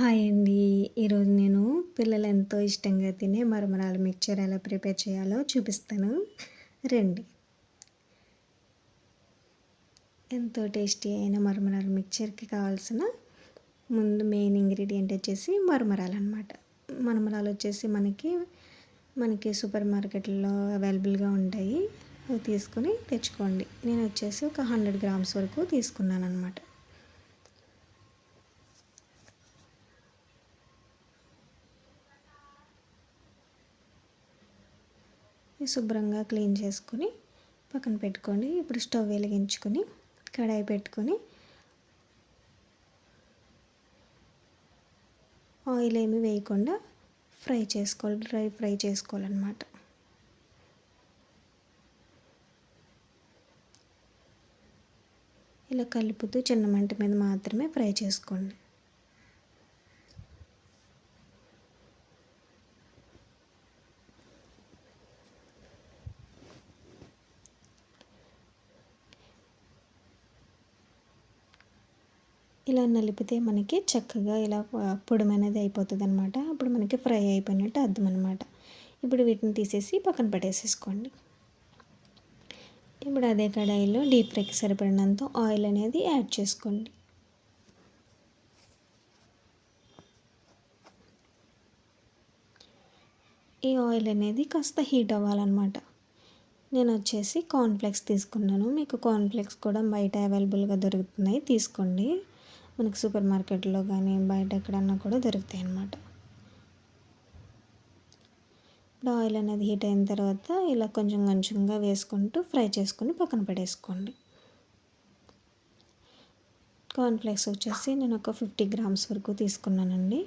Hi అండి. ఈరోజు నేను పిల్లలు ఎంతో ఇష్టంగా తినే మరమరాల మిక్చర్ ఎలా ప్రిపేర్ చేయాలో చూపిస్తాను. రండి. ఎంతో టేస్టీ అయిన మరమరాల మిక్చర్కి కావాల్సిన ముందు మెయిన్ ఇంగ్రీడియంట్ వచ్చేసి మరమరాలు అనమాట మరమరాలు వచ్చేసి మనకి మనకి సూపర్ మార్కెట్లో అవైలబుల్గా ఉంటాయి. అవి తీసుకొని తెచ్చుకోండి. నేను వచ్చేసి ఒక హండ్రెడ్ గ్రామ్స్ వరకు తీసుకున్నాను అనమాట శుభ్రంగా క్లీన్ చేసుకొని పక్కన పెట్టుకోండి. ఇప్పుడు స్టవ్ వెలిగించుకొని కడాయి పెట్టుకొని ఆయిల్ ఏమి వేయకుండా ఫ్రై చేసుకోవాలి. డ్రై ఫ్రై చేసుకోవాలన్నమాట. ఇలా కలుపుతూ చిన్న మంట మీద మాత్రమే ఫ్రై చేసుకోండి. ఇలా నలిపితే మనకి చక్కగా ఇలా పొడమైనది అయిపోతుంది అనమాట అప్పుడు మనకి ఫ్రై అయిపోయినట్టు అర్థం అనమాట ఇప్పుడు వీటిని తీసేసి పక్కన పెట్టేసేసుకోండి ఇప్పుడు అదే కడాయిలో డీప్ ఫ్రైకి సరిపడినంత ఆయిల్ అనేది యాడ్ చేసుకోండి. ఈ ఆయిల్ అనేది కాస్త హీట్ అవ్వాలన్నమాట. నేను వచ్చేసి కార్న్ఫ్లెక్స్ తీసుకున్నాను. మీకు కార్న్ఫ్లెక్స్ కూడా బయట అవైలబుల్గా దొరుకుతున్నాయి. తీసుకోండి. మనకి సూపర్ మార్కెట్లో కానీ బయట ఎక్కడన్నా కూడా దొరుకుతాయి అన్నమాట. ఇప్పుడు ఆయిల్ అనేది హీట్ అయిన తర్వాత ఇలా కొంచెం కొంచెంగా వేసుకుంటూ ఫ్రై చేసుకొని పక్కన పడేసుకోండి కార్న్ఫ్లేక్స్ వచ్చేసి నేను ఒక ఫిఫ్టీ గ్రామ్స్ వరకు తీసుకున్నానండి.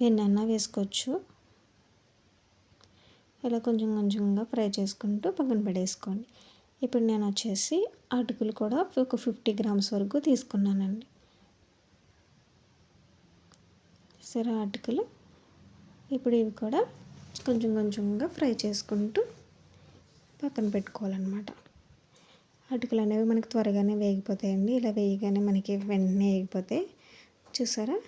ఎన్నైనా వేసుకోవచ్చు. ఇలా కొంచెం కొంచెంగా ఫ్రై చేసుకుంటూ పక్కన పడేసుకోండి ఇప్పుడు నేను వచ్చేసి అటుకులు కూడా ఒక ఫిఫ్టీ గ్రామ్స్ వరకు తీసుకున్నానండి. సరే అటుకులు ఇప్పుడు ఇవి కూడా కొంచెం కొంచెంగా ఫ్రై చేసుకుంటూ పక్కన పెట్టుకోవాలన్నమాట. అటుకులు అనేవి మనకి త్వరగానే వేగిపోతాయండి. ఇలా వేయగానే మనకి వెంటనే వేగిపోతాయి చూసారా?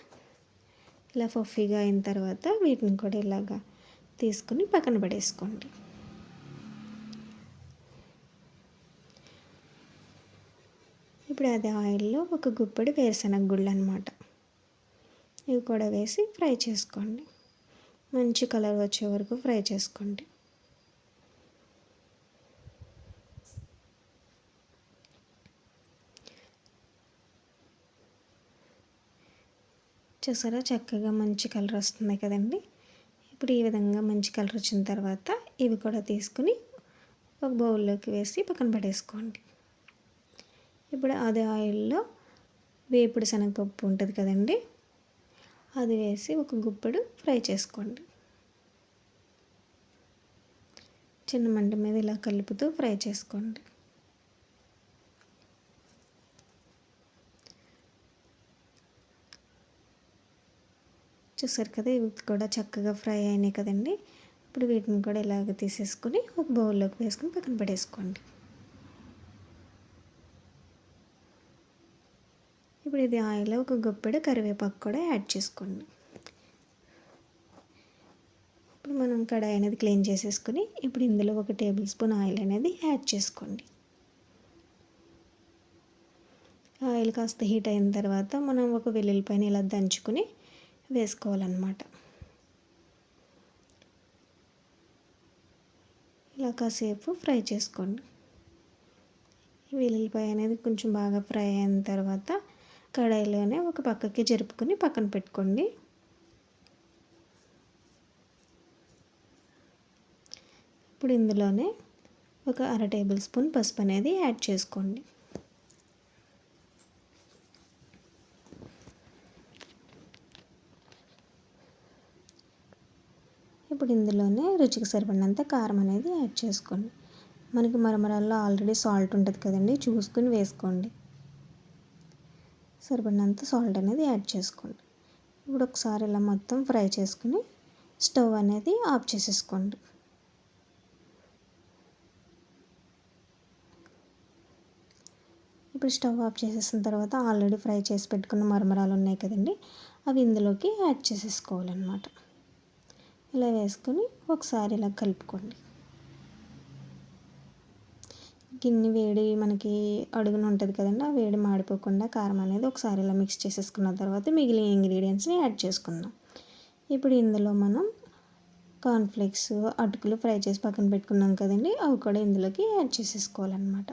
ఇలా ఫఫీగా అయిన తర్వాత వీటిని కూడా ఇలాగా తీసుకుని పక్కన పడేసుకోండి. ఇప్పుడు అదే ఆయిల్లో ఒక గుప్పడి వేరుశనగ గుళ్ళు అనమాట ఇవి కూడా వేసి ఫ్రై చేసుకోండి. మంచి కలర్ వచ్చే వరకు ఫ్రై చేసుకోండి. చూసారా? చక్కగా మంచి కలర్ వస్తుంది కదండి. ఇప్పుడు ఈ విధంగా మంచి కలర్ వచ్చిన తర్వాత ఇవి కూడా తీసుకుని ఒక బౌల్లోకి వేసి పక్కన పడేసుకోండి. ఇప్పుడు అదే ఆయిల్లో వేపుడు శనగపప్పు ఉంటుంది కదండి. అది వేసి ఒక గుప్పెడు ఫ్రై చేసుకోండి. చిన్న మంట మీద ఇలా కలుపుతూ ఫ్రై చేసుకోండి. చూసారు కదా ఇవి కూడా చక్కగా ఫ్రై అయినాయి కదండి. ఇప్పుడు వీటిని కూడా ఇలాగ తీసేసుకొని ఒక బౌల్లోకి వేసుకొని పక్కన పడేసుకోండి. ఇప్పుడు ఇది ఆయిల్ ఒక గుప్పెడు కరివేపాకు కూడా యాడ్ చేసుకోండి. ఇప్పుడు మనం కడాయి అనేది క్లీన్ చేసేసుకొని ఇప్పుడు ఇందులో ఒక టేబుల్ స్పూన్ ఆయిల్ అనేది యాడ్ చేసుకోండి. ఆయిల్ కాస్త హీట్ అయిన తర్వాత మనం ఒక వెల్లుల్లిపైన ఇలా దంచుకొని వేసుకోవాలన్నమాట. ఇలా కాసేపు ఫ్రై చేసుకోండి. వెల్లుల్లిపాయ అనేది కొంచెం బాగా ఫ్రై అయిన తర్వాత కడాయిలోనే ఒక పక్కకి జరుపుకొని పక్కన పెట్టుకోండి. ఇప్పుడు ఇందులోనే ఒక అర టేబుల్ స్పూన్ పసుపు అనేది యాడ్ చేసుకోండి. ఇప్పుడు ఇందులోనే రుచికి సరిపడినంత కారం అనేది యాడ్ చేసుకోండి. మనకి మరమరాల్లో ఆల్రెడీ సాల్ట్ ఉంటుంది కదండి చూసుకుని వేసుకోండి. సరిపడినంత సాల్ట్ అనేది యాడ్ చేసుకోండి. ఇప్పుడు ఒకసారి ఇలా మొత్తం ఫ్రై చేసుకుని స్టవ్ అనేది ఆఫ్ చేసేసుకోండి. ఇప్పుడు స్టవ్ ఆఫ్ చేసేసిన తర్వాత ఆల్రెడీ ఫ్రై చేసి పెట్టుకున్న మరమరాలు ఉన్నాయి కదండి అవి ఇందులోకి యాడ్ చేసేసుకోవాలన్నమాట. ఇలా వేసుకొని ఒకసారి ఇలా కలుపుకోండి. కిన్ని వేడి మనకి అడుగున ఉంటుంది కదండి ఆ వేడి మాడిపోకుండా కారం అనేది ఒకసారి ఇలా మిక్స్ చేసేసుకున్న తర్వాత మిగిలిన ఇంగ్రీడియంట్స్ని యాడ్ చేసుకుందాం. ఇప్పుడు ఇందులో మనం కార్న్ఫ్లేక్స్ అటుకులు ఫ్రై చేసి పక్కన పెట్టుకున్నాం కదండి అవి కూడా ఇందులోకి యాడ్ చేసేసుకోవాలన్నమాట.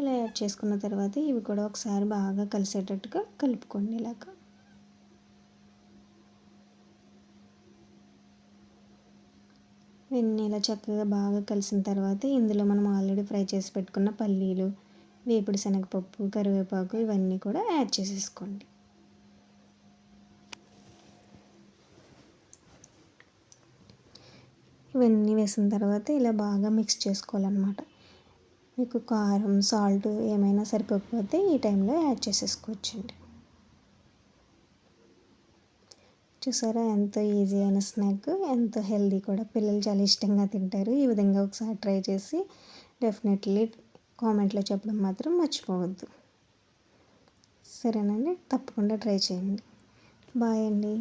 ఇలా యాడ్ చేసుకున్న తర్వాత ఇవి కూడా ఒకసారి బాగా కలిసేటట్టుగా కలుపుకోండి ఇలాగా. ఇవన్నీ ఇలా చక్కగా బాగా కలిసిన తర్వాత ఇందులో మనం ఆల్రెడీ ఫ్రై చేసి పెట్టుకున్న పల్లీలు వేపుడు శనగపప్పు కరివేపాకు ఇవన్నీ కూడా యాడ్ చేసేసుకోండి. ఇవన్నీ వేసిన తర్వాత ఇలా బాగా మిక్స్ చేసుకోవాలన్నమాట. మీకు కారం సాల్ట్ ఏమైనా సరిపోకపోతే ఈ టైంలో యాడ్ చేసేసుకోవచ్చండి. చూసారా? ఎంతో ఈజీ అయిన స్నాక్ ఎంతో హెల్దీ కూడా. పిల్లలు చాలా ఇష్టంగా తింటారు. ఈ విధంగా ఒకసారి ట్రై చేసి డెఫినెట్లీ కామెంట్లో చెప్పడం మాత్రం మర్చిపోవద్దు. సరేనండి తప్పకుండా ట్రై చేయండి. బాయ్ అండి.